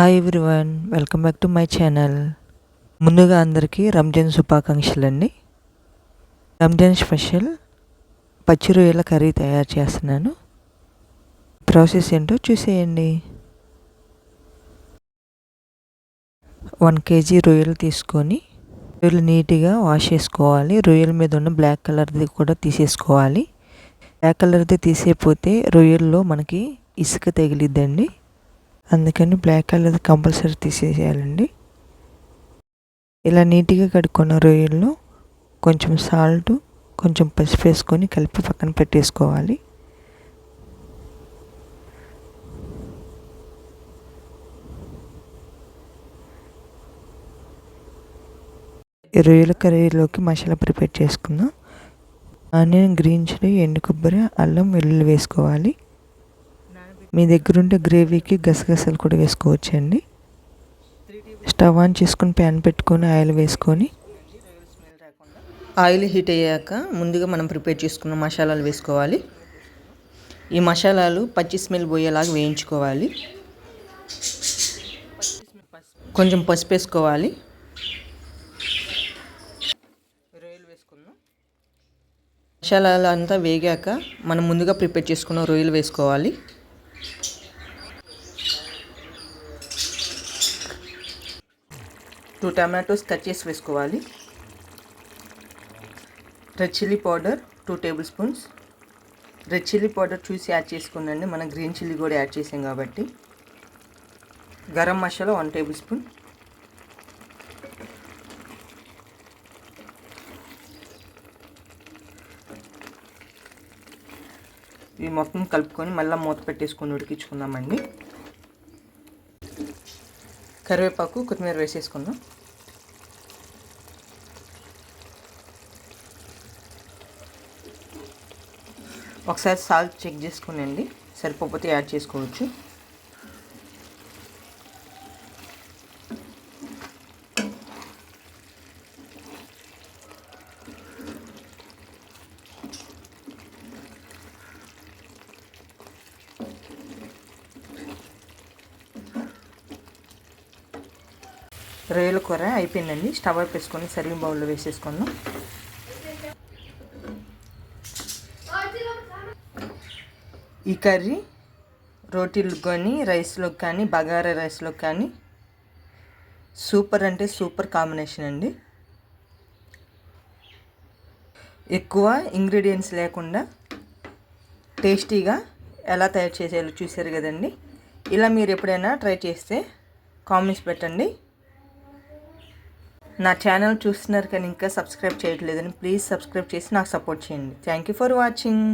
Hi everyone welcome back to my channel ముందుగా అందరికీ రంజాన్ శుభాకాంక్షలు అండి రంజాన్ స్పెషల్ పచ్చి రొయ్యల కర్రీ తయారు చేస్తున్నాను. ప్రాసెస్ ఏంటో చూసేయండి. వన్ కేజీ రొయ్యలు తీసుకొని రొయ్యలు నీట్గా వాష్ చేసుకోవాలి. రొయ్యల మీద ఉన్న బ్లాక్ కలర్ది కూడా తీసేసుకోవాలి. బ్లాక్ కలర్ది తీసేపోతే రొయ్యల్లో మనకి ఇసుక తగిలిద్దండి. అందుకని బ్లాక్ కలర్ కంపల్సరీ తీసేసేయాలండి. ఇలా నీట్గా కడుక్కున్న రొయ్యల్లో కొంచెం సాల్ట్ కొంచెం పసుపు వేసుకొని కలిపి పక్కన పెట్టేసుకోవాలి. రొయ్యల కర్రీలోకి మసాలా ప్రిపేర్ చేసుకుందాం. ఆనియన్ గ్రీన్ చిల్లీ ఎండు కొబ్బరి అల్లం వెల్లుల్లి వేసుకోవాలి. మీ దగ్గర ఉంటే గ్రేవీకి గసగసాలు కూడా వేసుకోవచ్చండి. స్టవ్ ఆన్ చేసుకొని ప్యాన్ పెట్టుకొని ఆయిల్ వేసుకొని ఆయిల్ హీట్ అయ్యాక ముందుగా మనం ప్రిపేర్ చేసుకున్న మసాలాలు వేసుకోవాలి. ఈ మసాలాలు పచ్చి స్మెల్ పోయేలాగా వేయించుకోవాలి. కొంచెం పసుపు వేసుకోవాలి. రొయ్యలు వేసుకుందాం మసాలాలు అంతా వేగాక మనం ముందుగా ప్రిపేర్ చేసుకున్న రొయ్యలు వేసుకోవాలి. టూ టమాటోస్ కట్ చేసి వేసుకోవాలి. Red chilli powder two tablespoons. Red chilli powder చూసి యాడ్ చేసుకోండి మనం గ్రీన్ చిల్లీ కూడా యాడ్ చేసాం కాబట్టి. Garam masala one tablespoon. ఇవి మొత్తం కలుపుకొని మళ్ళీ మూత పెట్టేసుకొని ఉడికించుకుందామండి. కరివేపాకు కొత్తిమీర వేసేసుకుందాం. ఒకసారి సాల్ట్ చెక్ చేసుకునండి. సరిపోతే యాడ్ చేసుకోవచ్చు. రొయ్యల కూర అయిపోయిందండి. స్టవ్ వేసుకొని సర్వింగ్ బౌల్లో వేసేసుకుందాం. ఈ కర్రీ రోటీలకు కానీ రైస్లోకి కానీ బగారా రైస్లోకి కానీ సూపర్ అంటే సూపర్ కాంబినేషన్ అండి. ఎక్కువ ఇంగ్రీడియంట్స్ లేకుండా టేస్టీగా ఎలా తయారు చేసేయాలో చూసారు కదండి. ఇలా మీరు ఎప్పుడైనా ట్రై చేస్తే కామెంట్స్ పెట్టండి. నా ఛానల్ చూస్తున్నారు కానీ ఇంకా సబ్స్క్రైబ్ చేయట్లేదని ప్లీజ్ సబ్స్క్రైబ్ చేసి నాకు సపోర్ట్ చేయండి. Thank you for watching